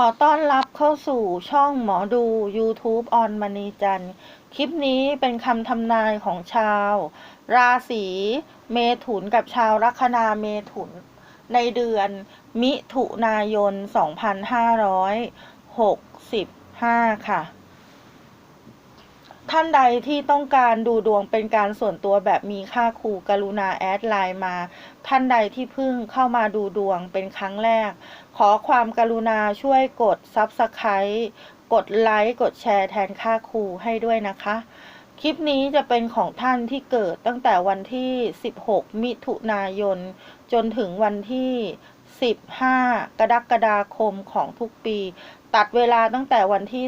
ขอต้อนรับเข้าสู่ช่องหมอดู YouTube ออนมณีจันทร์คลิปนี้เป็นคำทำนายของชาว ราศีเมถุนกับชาวลัคนาเมถุน ในเดือนมิถุนายน 2565 ค่ะ ท่านใดที่ต้องการดูดวงเป็นการส่วนตัวแบบมีค่าครูกรุณาแอดไลน์มา ท่านใดที่เพิ่งเข้ามาดูดวงเป็นครั้งแรก ขอความกรุณาช่วยกด Subscribe กดไลค์กดแชร์แทนค่าครูให้ด้วยนะคะ คลิปนี้จะเป็นของท่านที่เกิดตั้งแต่วันที่ 16 มิถุนายน จนถึงวันที่ 15 กรกฎาคมของทุกปี ตัดเวลาตั้งแต่วันที่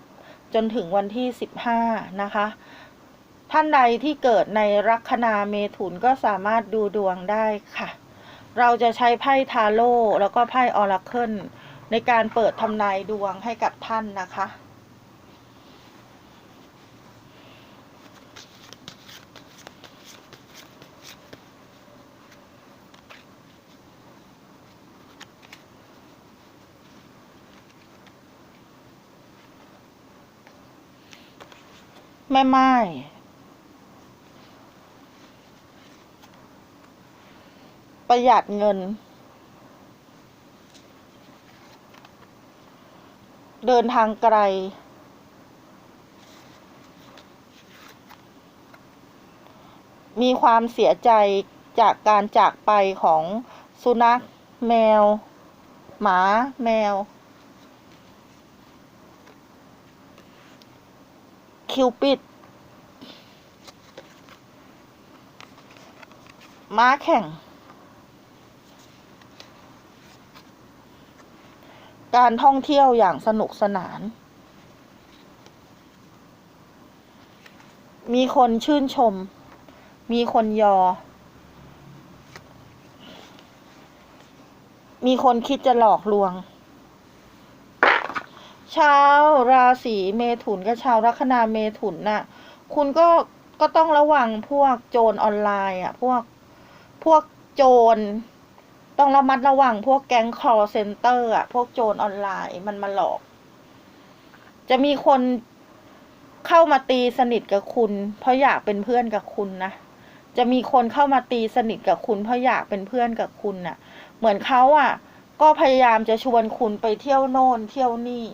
16 จนถึงวันที่ 15 นะคะท่านใดที่เกิดในลัคนาเมถุนก็สามารถดูดวงได้ค่ะ เราจะใช้ไพ่ทาโร่แล้วก็ไพ่ออราเคิลในการเปิดทำนายดวงให้กับท่านนะคะแม่ไม้ ประหยัดเงิน เดินทางไกล มีความเสียใจจากการจากไปของสุนัข แมว หมา แมว คิวปิด ม้าแข่ง การท่องเที่ยวอย่างสนุกสนาน มีคนชื่นชม มีคนยอ มีคนคิดจะหลอกลวง ชาวราศีเมถุนกับชาวลัคนาเมถุนน่ะ คุณก็ก็ต้องระวังพวกโจรออนไลน์อะ พวกพวกโจร ต้องระมัดระวังพวกแก๊ง call center อะ พวกโจรออนไลน์มันมาหลอก จะมีคนเข้ามาตีสนิทกับคุณ เพราะอยากเป็นเพื่อนกับคุณนะ จะมีคนเข้ามาตีสนิทกับคุณ เพราะอยากเป็นเพื่อนกับคุณน่ะ เหมือนเขาอะ ก็พยายามจะชวนคุณไปเที่ยวโน่นเที่ยวนี่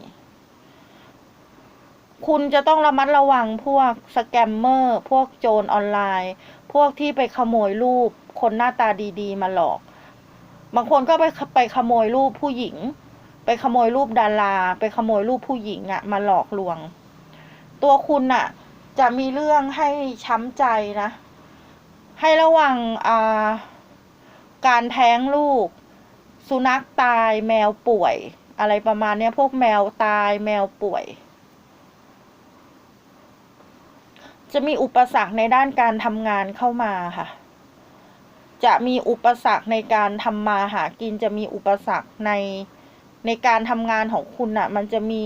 คุณจะต้องระมัดระวังพวกสแกมเมอร์ พวกโจรออนไลน์ พวกที่ไปขโมยรูป คนหน้าตาดี ๆ มาหลอก บางคนก็ไปไปขโมยรูปผู้หญิง ไปขโมยรูปดารา ไปขโมยรูปผู้หญิงอะมาหลอกลวง ตัวคุณอะจะมีเรื่องให้ช้ำใจนะ ให้ระวังอ่าการแท้งลูก สุนัขตายแมวป่วย อะไรประมาณเนี้ยพวกแมวตายแมวป่วย จะมีอุปสรรคในด้านการทำงานเข้ามาค่ะ จะมีอุปสรรคในการทำมาหากินจะมีอุปสรรคในในการทำงานของคุณอะมันจะมี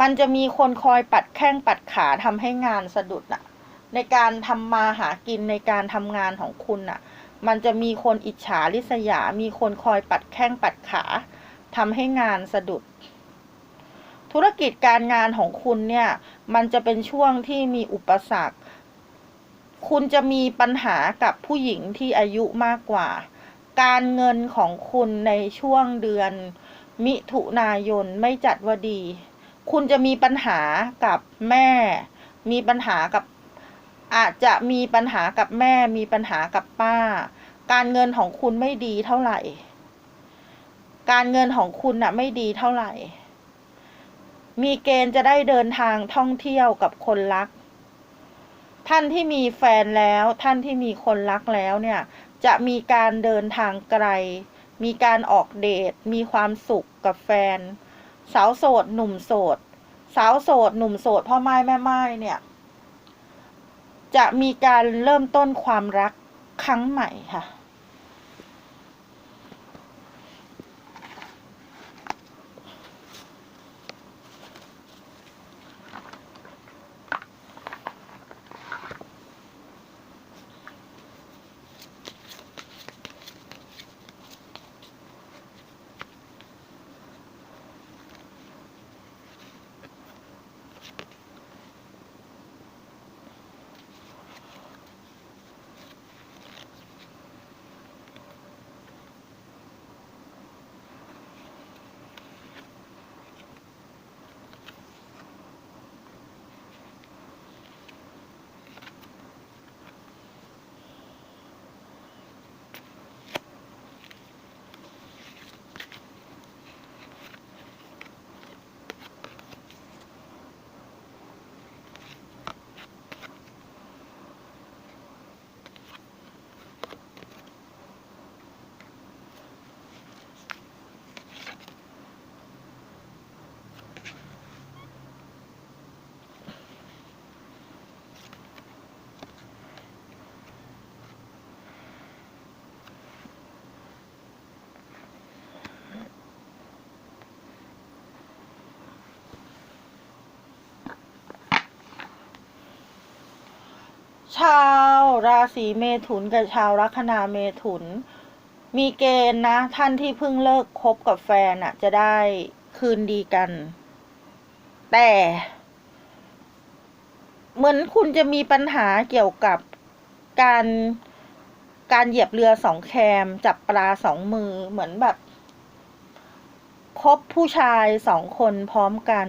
มันจะมีคนคอยปัดแข้งปัดขาทำให้งานสะดุดอะในการทำมาหากินในการทำงานของคุณอะมันจะมีคนอิจฉาริษยา มีคนคอยปัดแข้งปัดขาทำให้งานสะดุด ธุรกิจการงานของคุณเนี่ย มันจะเป็นช่วงที่มีอุปสรรค คุณจะมีปัญหากับผู้หญิงที่อายุมากกว่า การเงินของคุณในช่วงเดือน มิถุนายนไม่จัดว่าดี คุณจะมีปัญหากับแม่ มีปัญหากับ อาจจะมีปัญหากับแม่ มีปัญหากับป้า การเงินของคุณไม่ดีเท่าไหร่ การเงินของคุณน่ะไม่ดีเท่าไหร่ มีเกณฑ์จะได้เดินทางท่องเที่ยวกับคนรัก ท่านที่มีแฟนแล้วท่านที่มีคนรักแล้วเนี่ยจะมีการเดินทางไกล มีการออกเดท มีความสุขกับแฟน สาวโสด หนุ่มโสด สาวโสด หนุ่มโสด พ่อไม้แม่ไม้เนี่ย จะมีการเริ่มต้นความรักครั้งใหม่ค่ะ ชาวราศีเมถุนกับชาวลัคนาเมถุน มีเกณฑ์นะ ท่านที่เพิ่งเลิกคบกับแฟนอะจะได้คืนดีกัน แต่ เหมือนคุณจะมีปัญหาเกี่ยวกับการการเหยียบเรือสองแคม จับปลาสองมือเหมือนแบบคบผู้ชายสองคนพร้อมกัน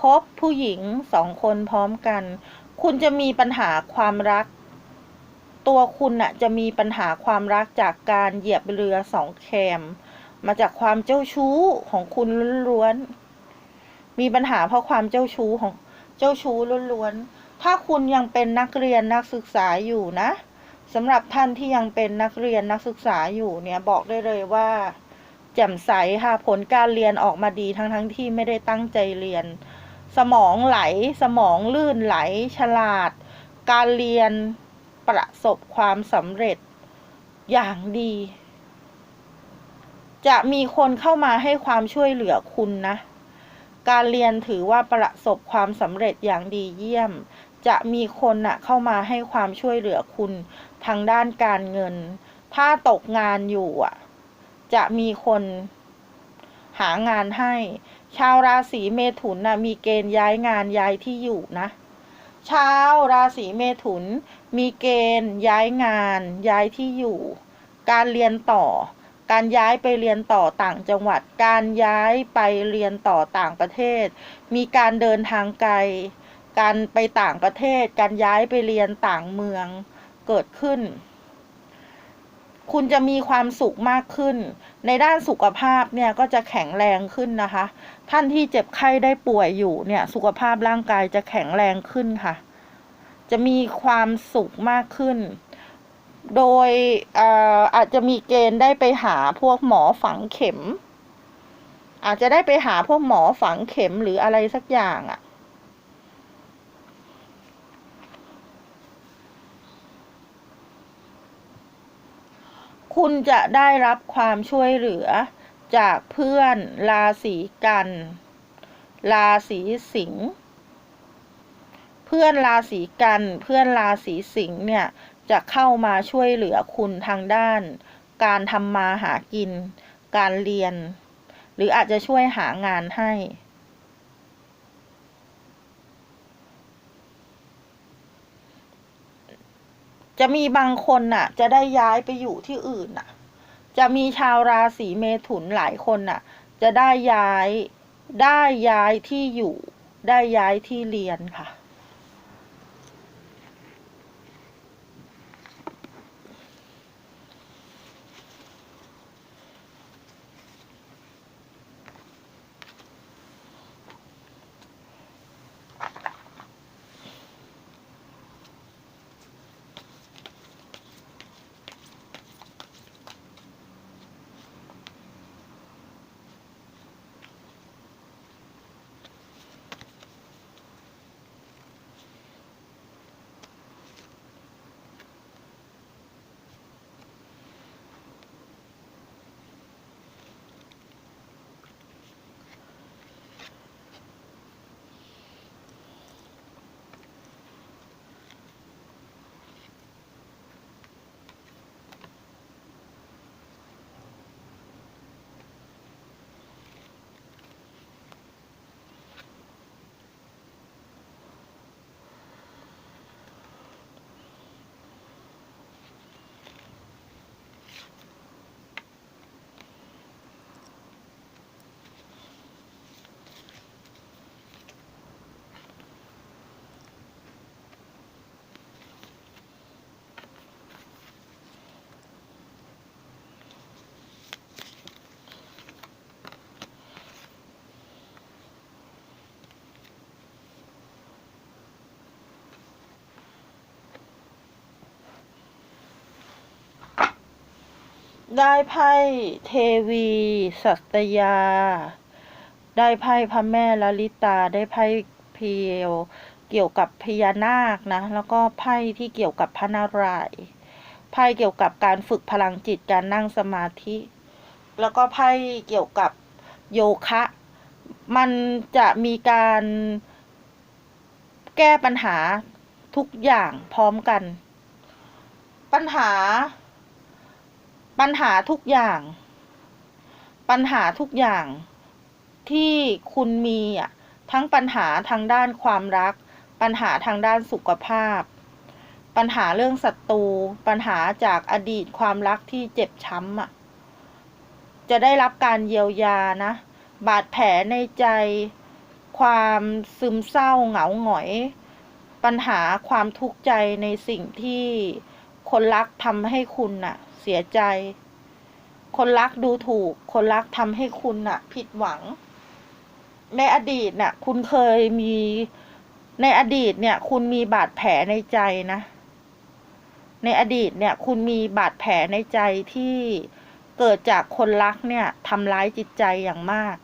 คบผู้หญิงสองคนพร้อมกัน คุณจะมีปัญหาความรัก ตัวคุณน่ะจะมีปัญหาความรักจากการเหยียบเรือสองแคม มาจากความเจ้าชู้ของคุณล้วนๆ มีปัญหาเพราะความเจ้าชู้ของเจ้าชู้ล้วนๆ ถ้าคุณยังเป็นนักเรียนนักศึกษาอยู่นะสำหรับท่านที่ยังเป็นนักเรียนนักศึกษาอยู่เนี่ยบอกได้เลยว่า แจ่มใสค่ะผลการเรียนออกมาดีทั้งทั้งๆที่ไม่ได้ตั้งใจเรียน สมองไหล สมองลื่นไหล ฉลาด การเรียนประสบความสำเร็จอย่างดี จะมีคนเข้ามาให้ความช่วยเหลือคุณนะ การเรียนถือว่าประสบความสำเร็จอย่างดีเยี่ยม จะมีคนน่ะเข้ามาให้ความช่วยเหลือคุณทางด้านการเงิน ถ้าตกงานอยู่อะ จะมีคนหางานให้ ชาวราศีเมถุนนะมีเกณฑ์ย้ายงานย้ายที่อยู่นะ ชาวราศีเมถุน มีเกณฑ์ย้ายงาน ย้ายที่อยู่ การเรียนต่อ การย้ายไปเรียนต่อต่างจังหวัด การย้ายไปเรียนต่อต่างประเทศ มีการเดินทางไกล การไปต่างประเทศ การย้ายไปเรียนต่างเมืองเกิดขึ้นคุณจะมีความสุขมากขึ้น ในด้านสุขภาพเนี่ยก็จะแข็งแรงขึ้นนะคะ ท่านที่เจ็บไข้ได้ป่วยอยู่เนี่ย สุขภาพร่างกายจะแข็งแรงขึ้นค่ะ จะมีความสุขมากขึ้น โดยเอ่ออาจจะมีเกณฑ์ได้ไปหาพวกหมอฝังเข็ม อาจจะได้ไปหาพวกหมอฝังเข็มหรืออะไรสักอย่างอะ่ะคุณจะได้รับความช่วยเหลือ จากเพื่อนราศีกัน ราศีสิงห์เพื่อนราศีกัน เพื่อนราศีสิงห์เนี่ยจะเข้ามาช่วยเหลือคุณทางด้าน การทำมาหากิน การเรียน หรืออาจจะช่วยหางานให้ จะมีบางคนน่ะ จะได้ย้ายไปอยู่ที่อื่นน่ะ จะมีชาวราศีเมถุนหลายคนน่ะ จะได้ย้ายได้ย้ายที่อยู่ ได้ย้ายที่เรียนค่ะ ได้ไพ่เทวี สัตยา ได้ไพ่พระแม่ลลิตา ได้ไพ่เพียวเกี่ยวกับพญานาคนะ แล้วก็ไพ่ที่เกี่ยวกับพระนารายณ์ไพ่เกี่ยวกับการฝึกพลังจิตการนั่งสมาธิ แล้วก็ไพ่เกี่ยวกับโยคะ มันจะมีการแก้ปัญหาทุกอย่างพร้อมกัน ปัญหา ปัญหาทุกอย่าง ปัญหาทุกอย่างที่คุณมีอะทั้งปัญหาทางด้านความรัก ปัญหาทางด้านสุขภาพ ปัญหาเรื่องศัตรู ปัญหาจากอดีตความรักที่เจ็บช้ำอะ จะได้รับการเยียวยานะ บาดแผลในใจ ความซึมเศร้าเหงาหงอย ปัญหาความทุกข์ใจในสิ่งที่คนรักทำให้คุณน่ะ สียใจ คนรักดูถูก คนรักทำให้คุณน่ะ ผิดหวัง ในอดีตน่ะ คุณเคยมีในอดีตเนี่ย คุณมีบาดแผลในใจนะ ในอดีตเนี่ย คุณมีบาดแผลในใจที่เกิดจากคนรักเนี่ยทำร้ายจิตใจอย่างมาก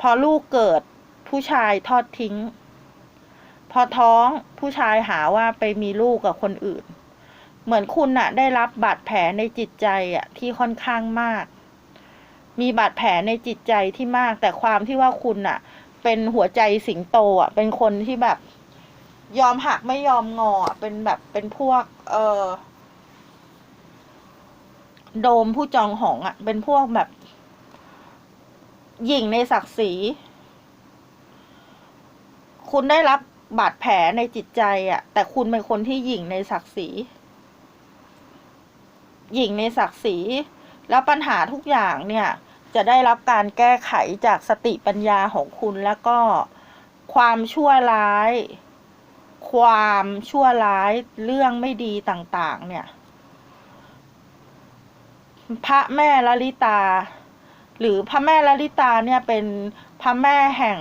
พอลูกเกิดผู้ชายทอดทิ้ง พอท้องผู้ชายหาว่าไปมีลูกกับคนอื่น เหมือนคุณน่ะได้รับบาดแผลในจิตใจอะที่ค่อนข้างมาก มีบาดแผลในจิตใจที่มาก แต่ความที่ว่าคุณน่ะเป็นหัวใจสิงโตอะเป็นคนที่แบบ ยอมหักไม่ยอมงอเป็นแบบเป็นพวก เออโดมผู้จองหองอะเป็นพวกแบบหยิ่งในศักดิ์ศรีคุณได้รับบาดแผลในจิตใจอะแต่คุณเป็นคนที่หยิ่งในศักดิ์ศรี หยิ่งในศักดิ์ศรี แล้วปัญหาทุกอย่างเนี่ย จะได้รับการแก้ไขจากสติปัญญาของคุณแล้วก็ความชั่วร้าย ความชั่วร้ายเรื่องไม่ดีต่างๆ เนี่ย พระแม่ลลิตา หรือพระแม่ลลิตาเนี่ยเป็นพระแม่แห่ง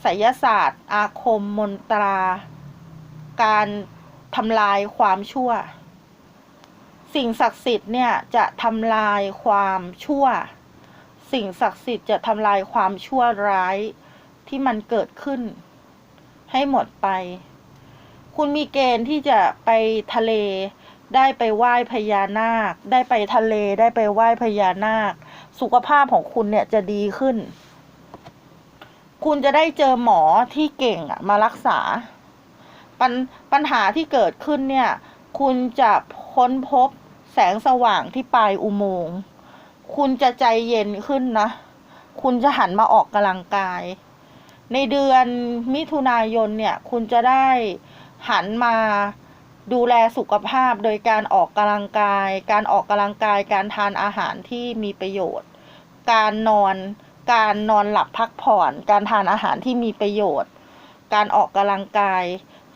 ไสยศาสตร์ อาคมมนตรา การทำลายความชั่ว สิ่งศักดิ์สิทธิ์เนี่ยจะทำลายความชั่ว สิ่งศักดิ์สิทธิ์จะทำลายความชั่วร้ายที่มันเกิดขึ้น ให้หมดไป คุณมีเกณฑ์ที่จะไปทะเล ได้ไปไหว้พญานาค ได้ไปทะเลได้ไปไหว้พญานาค สุขภาพของคุณเนี่ยจะดีขึ้น คุณจะได้เจอหมอที่เก่งมารักษา ปัญปัญหาที่เกิดขึ้นเนี่ย คุณจะค้นพบ แสงสว่างที่ปลายอุโมงค์ คุณจะใจเย็นขึ้นนะ คุณจะหันมาออกกำลังกาย ในเดือนมิถุนายนเนี่ย คุณจะได้หันมาดูแลสุขภาพโดยการออกกำลังกาย การออกกำลังกาย การทานอาหารที่มีประโยชน์ การนอน การนอนหลับพักผ่อน การทานอาหารที่มีประโยชน์ การออกกำลังกาย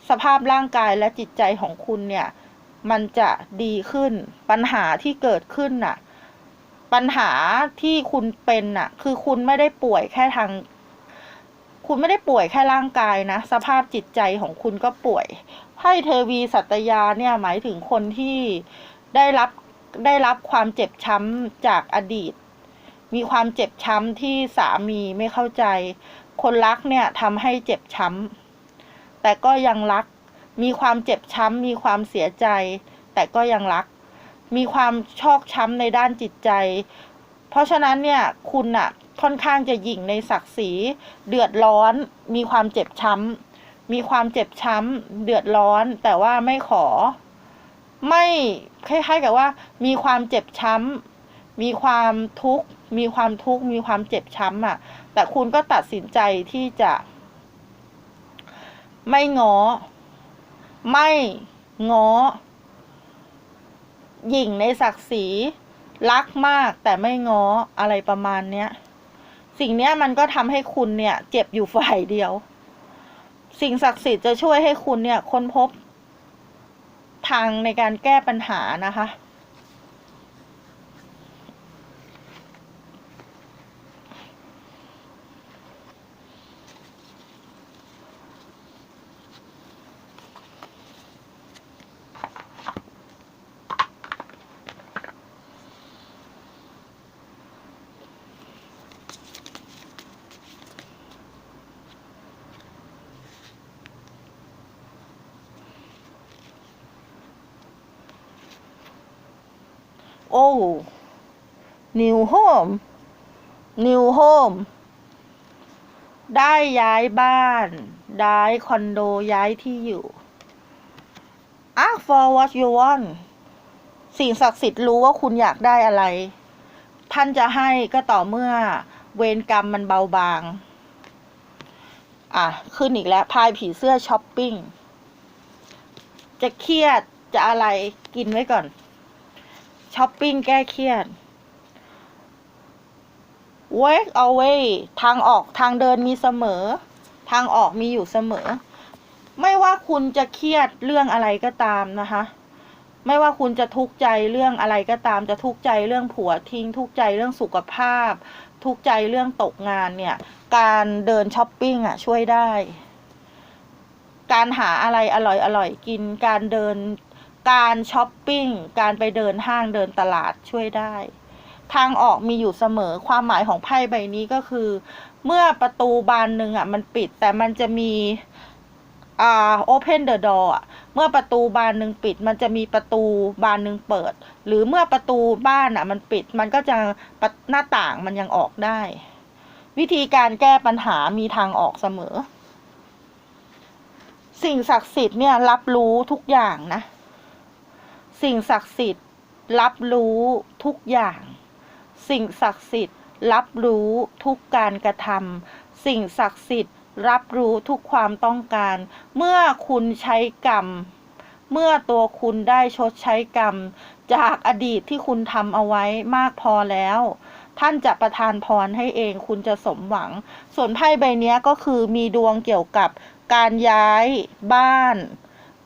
สภาพร่างกายและจิตใจของคุณเนี่ย มันจะดีขึ้น ปัญหาที่เกิดขึ้นน่ะ ปัญหาที่คุณเป็นน่ะ คือคุณไม่ได้ป่วยแค่ทาง คุณไม่ได้ป่วยแค่ร่างกายนะ สภาพจิตใจของคุณก็ป่วยไพ่เทวีสัตยาเนี่ยหมายถึงคนที่ได้รับได้รับความเจ็บช้ำจากอดีต มีความเจ็บช้ำที่สามีไม่เข้าใจ คนรักเนี่ยทำให้เจ็บช้ำแต่ก็ยังรัก มีความเจ็บช้ำ มีความเสียใจ แต่ก็ยังรัก มีความชอกช้ำในด้านจิตใจ เพราะฉะนั้นเนี่ยคุณน่ะค่อนข้างจะหยิ่งในศักดิ์ศรี เดือดร้อน มีความเจ็บช้ำ มีความเจ็บช้ำ เดือดร้อน แต่ว่าไม่ขอ ไม่คล้ายๆกับว่า มีความเจ็บช้ำ มีความทุกข์ มีความทุกข์ มีความเจ็บช้ำอะแต่คุณก็ตัดสินใจที่จะ ไม่ง้อ ไม่ง้อหยิ่งในศักดิ์ศรีรักมากแต่ไม่ง้ออะไรประมาณเนี้ย สิ่งเนี้ยมันก็ทำให้คุณเนี่ย เจ็บอยู่ฝ่ายเดียว สิ่งศักดิ์สิทธิ์จะช่วยให้คุณเนี่ยค้นพบ ทางในการแก้ปัญหานะคะ โอ้ new home new home ได้ย้ายบ้าน ย้ายคอนโด ย้ายที่อยู่อะ for what you want สิ่งศักดิ์สิทธิ์รู้ว่าคุณอยากได้อะไร ท่านจะให้ก็ต่อเมื่อเวรกรรมมันเบาบาง อะ ขึ้นอีกแล้ว พายผีเสื้อช้อปปิ้ง จะเครียดจะอะไรกินไว้ก่อน ช้อปปิ้งแก้เครียด wake away ทางออกทางเดินมีเสมอ ทางออกมีอยู่เสมอ ไม่ว่าคุณจะเครียดเรื่องอะไรก็ตามนะคะ ไม่ว่าคุณจะทุกข์ใจเรื่องอะไรก็ตาม จะทุกข์ใจเรื่องผัวทิ้ง ทุกข์ใจเรื่องสุขภาพ ทุกข์ใจเรื่องตกงานเนี่ย การเดินช้อปปิ้งอะช่วยได้ การหาอะไรอร่อยอร่อยกิน การเดิน การช้อปปิ้ง การไปเดินห้างเดินตลาดช่วยได้ ทางออกมีอยู่เสมอความหมายของไพ่ใบนี้ก็คือ เมื่อประตูบานหนึ่งอะมันปิดแต่มันจะมีอ่า open the door อะเมื่อประตูบานหนึ่งปิด มันจะมีประตูบานหนึ่งเปิด หรือเมื่อประตูบ้านอะ มันปิดมันก็จะประหน้าต่างมันยังออกได้ วิธีการแก้ปัญหามีทางออกเสมอ สิ่งศักดิ์สิทธิ์เนี่ยรับรู้ทุกอย่างนะ สิ่งศักดิ์สิทธิ์รับรู้ทุกอย่าง สิ่งศักดิ์สิทธิ์รับรู้ทุกการกระทำสิ่งศักดิ์สิทธิ์รับรู้ทุกความต้องการ เมื่อคุณใช้กรรม เมื่อตัวคุณได้ชดใช้กรรม จากอดีตที่คุณทำเอาไว้มากพอแล้ว ท่านจะประทานพรให้เองคุณจะสมหวัง ส่วนไพ่ใบนี้ก็คือมีดวงเกี่ยวกับการย้ายบ้าน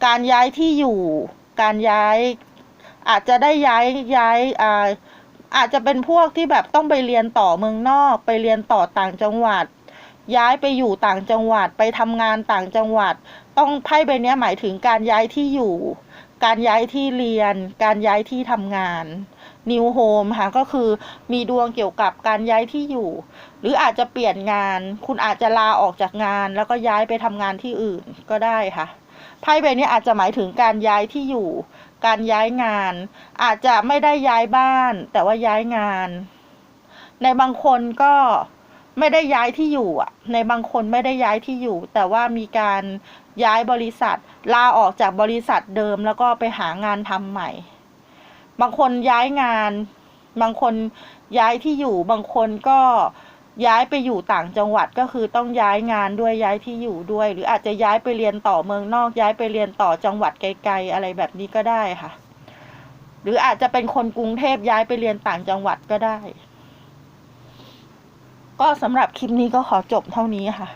การย้ายที่อยู่ การย้าย อาจจะได้ย้ายย้ายอ่าอาจจะเป็นพวกที่แบบต้องไปเรียนต่อเมืองนอก ไปเรียนต่อต่างจังหวัด ย้ายไปอยู่ต่างจังหวัด ไปทำงานต่างจังหวัด ต้องไพ่ใบนี้หมายถึงการย้ายที่อยู่ การย้ายที่เรียน การย้ายที่ทำงานนิวโฮมค่ะก็คือมีดวงเกี่ยวกับการย้ายที่อยู่ หรืออาจจะเปลี่ยนงาน คุณอาจจะลาออกจากงาน แล้วก็ย้ายไปทำงานที่อื่นก็ได้ค่ะ ไพ่ใบนี้อาจจะหมายถึงการย้ายที่อยู่ การย้ายงาน อาจจะไม่ได้ย้ายบ้าน แต่ว่าย้ายงาน ในบางคนก็ไม่ได้ย้ายที่อยู่อะ ในบางคนไม่ได้ย้ายที่อยู่ แต่ว่ามีการย้ายบริษัท ลาออกจากบริษัทเดิมแล้วก็ไปหางานทำใหม่ บางคนย้ายงาน บางคนย้ายที่อยู่ บางคนก็ ย้ายไปอยู่ต่างจังหวัดก็คือต้องย้ายงานด้วยย้ายที่อยู่ด้วย หรืออาจจะย้ายไปเรียนต่อเมืองนอก ย้ายไปเรียนต่อจังหวัดไกลๆอะไรแบบนี้ก็ได้ค่ะ หรืออาจจะเป็นคนกรุงเทพย้ายไปเรียนต่างจังหวัดก็ได้ ก็สำหรับคลิปนี้ก็ขอจบเท่านี้ค่ะ